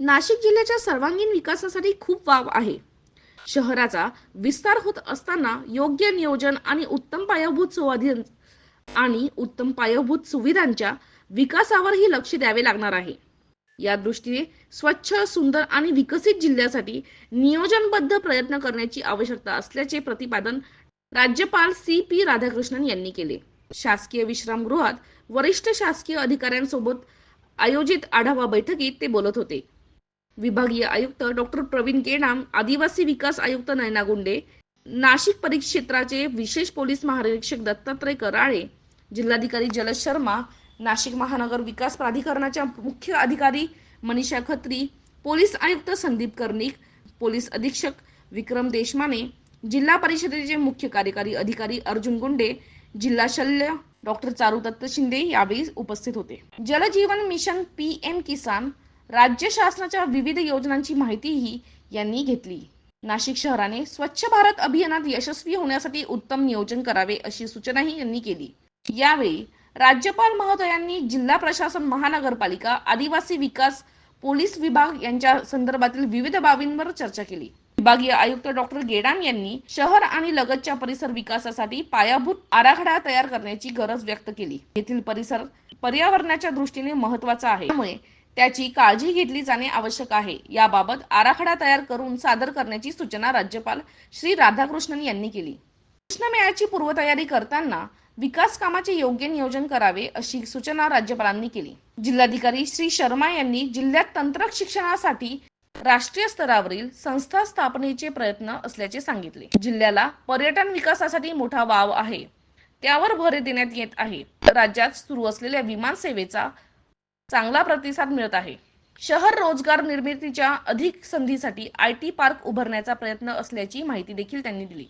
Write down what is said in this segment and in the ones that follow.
नाशिक जिल्ह्याच्या सर्वांगीण विकासासाठी खूप वाव आहे. शहराचा विस्तार होत असताना योग्य नियोजन आणि उत्तम पायाभूत सुविधा आणि उत्तम पायाभूत सुविधांच्या विकासावरही लक्ष द्यावे लागणार आहे. या दृष्टीने स्वच्छ सुंदर आणि विकसित जिल्ह्यासाठी नियोजनबद्ध प्रयत्न करण्याची आवश्यकता असल्याचे प्रतिपादन राज्यपाल सी पी राधाकृष्णन यांनी केले. शासकीय विश्रामगृहात वरिष्ठ शासकीय अधिकाऱ्यांसोबत आयोजित आढावा बैठकीत ते बोलत होते. विभागीय आयुक्त डॉक्टर प्रवीण केणाम आदिवासी विकास आयुक्त नयना गुंडे नाशिक परिक्षेत्राचे विशेष पोलीस महानिरीक्षक दत्तात्रय कराळे जिल्हाधिकारी जलज शर्मा नाशिक महानगर विकास प्राधिकरणाच्या मुख्य अधिकारी मनीषा खत्री पोलीस आयुक्त संदीप कर्णिक पोलीस अधीक्षक विक्रम देशमाने जिल्हा परिषदेचे मुख्य कार्यकारी अधिकारी अर्जुन गुंडे जिल्हा शल्य डॉक्टर चारू दत्त शिंदे यावेळी उपस्थित होते. Jal Jeevan mission P M Kisan राज्य शासनाच्या विविध योजनांची माहितीही यांनी घेतली. नाशिक शहराने स्वच्छ भारत अभियानात यशस्वी होण्यासाठी उत्तम नियोजन करावे अशी सूचनाही यांनी केली. यावेळी राज्यपाल महोदयांनी जिल्हा प्रशासन महानगरपालिका आदिवासी विकास पोलीस विभाग यांच्या संदर्भातील विविध बाबींवर चर्चा केली. विभागीय आयुक्त डॉक्टर गेडाम यांनी शहर आणि लगतच्या परिसर विकासासाठी पायाभूत आराखडा तयार करण्याची गरज व्यक्त केली. येथील परिसर पर्यावरणाच्या दृष्टीने महत्त्वाचा आहे. त्यामुळे त्याची काळजी घेतली जाणे आवश्यक आहे. याबाबत आराखडा तयार करून सादर करण्याची सूचना राज्यपाल श्री राधाकृष्णन यांनी केली. कृष्णमेळ्याची पूर्वतयारी करताना विकास कामाचे योग्य नियोजन करावे अशी सूचना राज्यपालांनी केली. जिल्हाधिकारी श्री शर्मा यांनी जिल्ह्यात तंत्रक शिक्षणासाठी राष्ट्रीय स्तरावरील संस्था स्थापनेचे प्रयत्न असल्याचे सांगितले. जिल्ह्याला पर्यटन विकासासाठी मोठा वाव आहे. त्यावर भर देण्यात येत आहे. राज्यात सुरू असलेल्या विमान सेवेचा चांगला प्रतिसाद मिळत आहे. शहर रोजगार निर्मितीच्या अधिक संधीसाठी आय टी पार्क उभारण्याचा प्रयत्न असल्याची माहिती देखील त्यांनी दिली.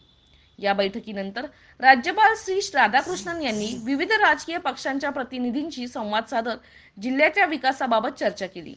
या बैठकीनंतर राज्यपाल श्री राधाकृष्णन यांनी विविध राजकीय पक्षांच्या प्रतिनिधींशी संवाद साधत जिल्ह्याच्या विकासाबाबत चर्चा केली.